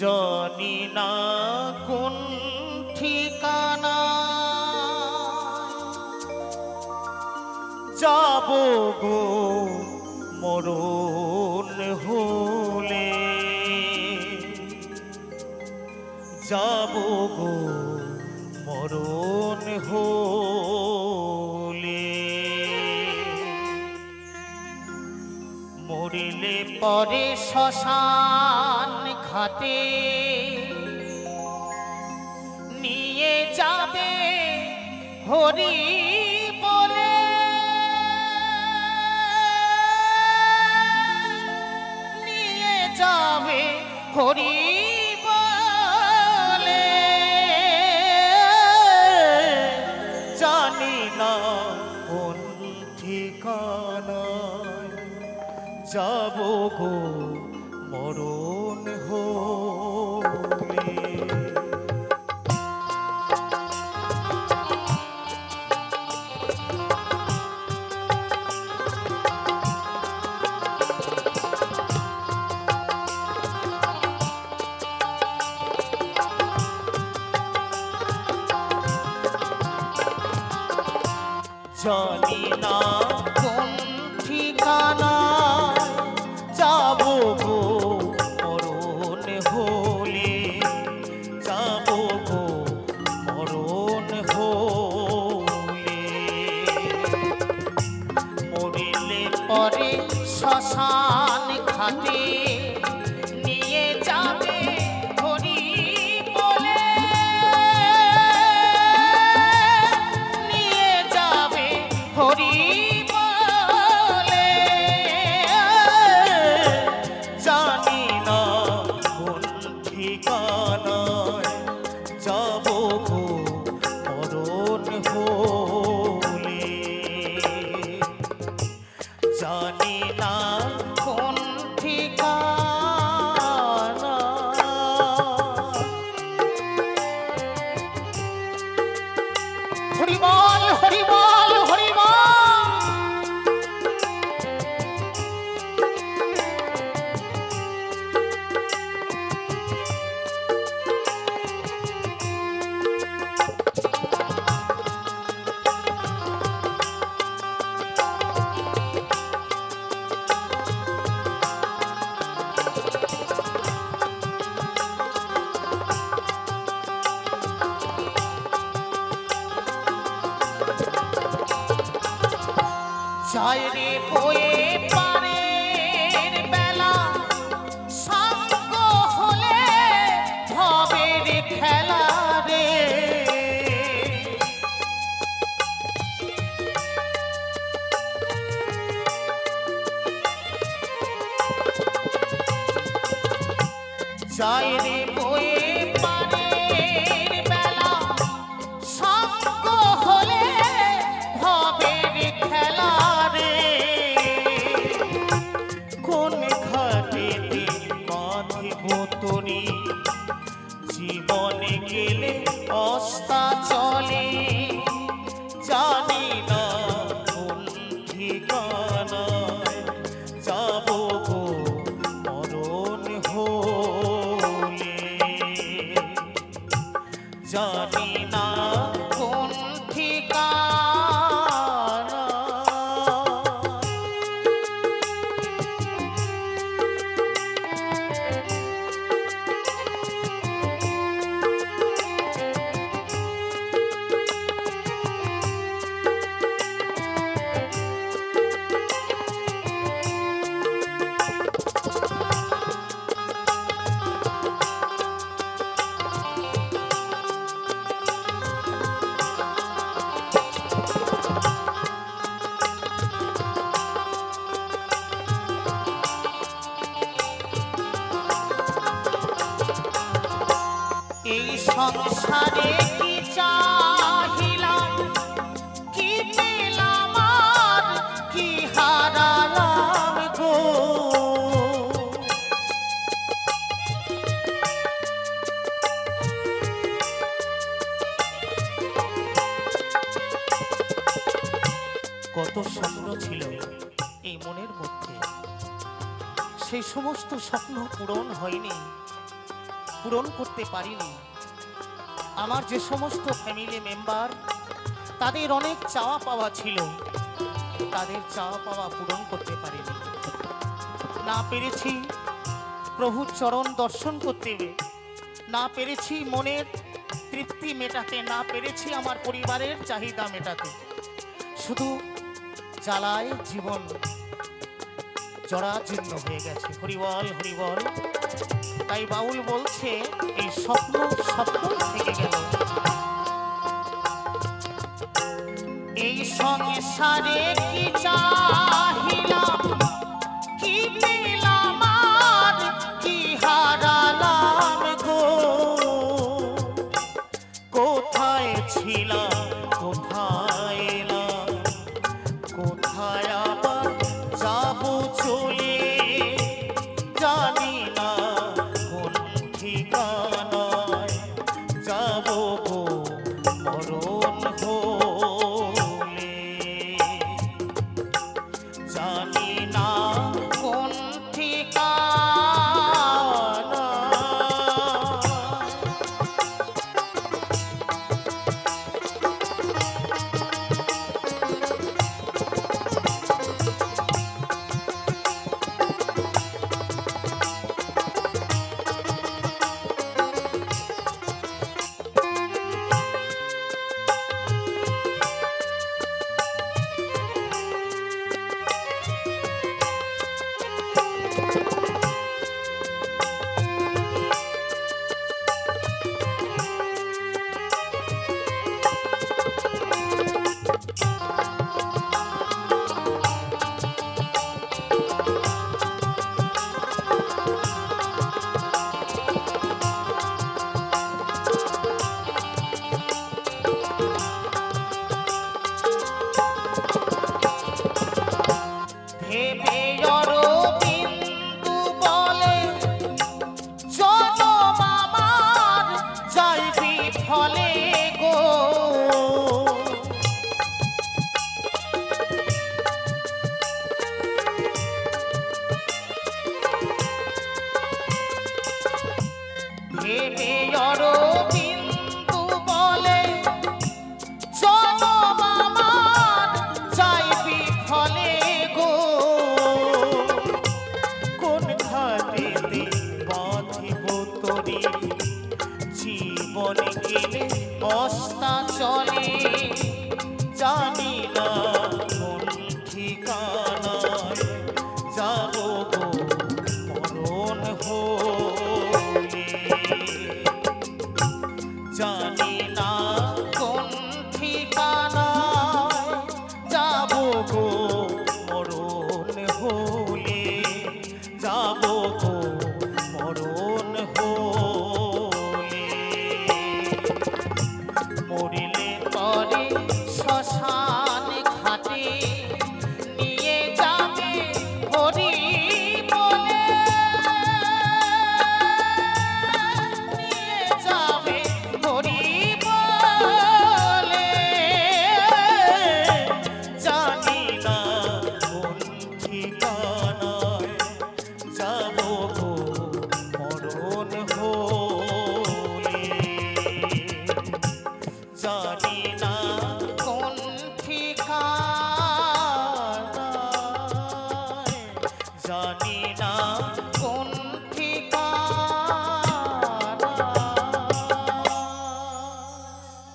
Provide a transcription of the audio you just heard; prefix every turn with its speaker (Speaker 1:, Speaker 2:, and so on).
Speaker 1: জানি না কোন ঠিকানা। যাব গো মরণ হলে। যাব গো মরণ হলে। মরিলে পরে শ্মশান ঘাটে নিয়ে যাবে হরি বলে। নিয়ে যাবে হরি বলে। জানি না কোন ঠিকানা যাব গো মরণ জানি না কোন ঠিকানা যাব গো মরণ হলে। যাব গো মরণ হলে। মরিলে পরে শ্মশান ঘাটে যায় রে বয়ে পারের বেলা। সঙ্গ খেলা রে। যায় কত স্বপ্ন ছিল এই মনের মধ্যে। সেই সমস্ত স্বপ্ন পূরণ হয়নি পূরণ করতে পারিনি। আমার যে সমস্ত ফ্যামিলি মেম্বার তাদের অনেক চাওয়া পাওয়া ছিল। তাদের চাওয়া পাওয়া পূরণ করতে পারিনি। না পেরেছি প্রভুর চরণ দর্শন করতে। না পেরেছি মনের তৃপ্তি মেটাতে। না পেরেছি আমার পরিবারের চাহিদা মেটাতে। শুধু জ্বালায় জীবন, জরাজীর্ণ হয়ে গেছে। হরিবল হরিবল। তাই বাউল বলছে, এই স্বপ্ন স্বপ্ন থেকে গেল। এই সংসারে কি চাহিলাম? কি পেলাম আর কি হারালাম গো? কোথায় ছিলাম, কোথায় কোথায় আবার যাব চলে? জানি জানি না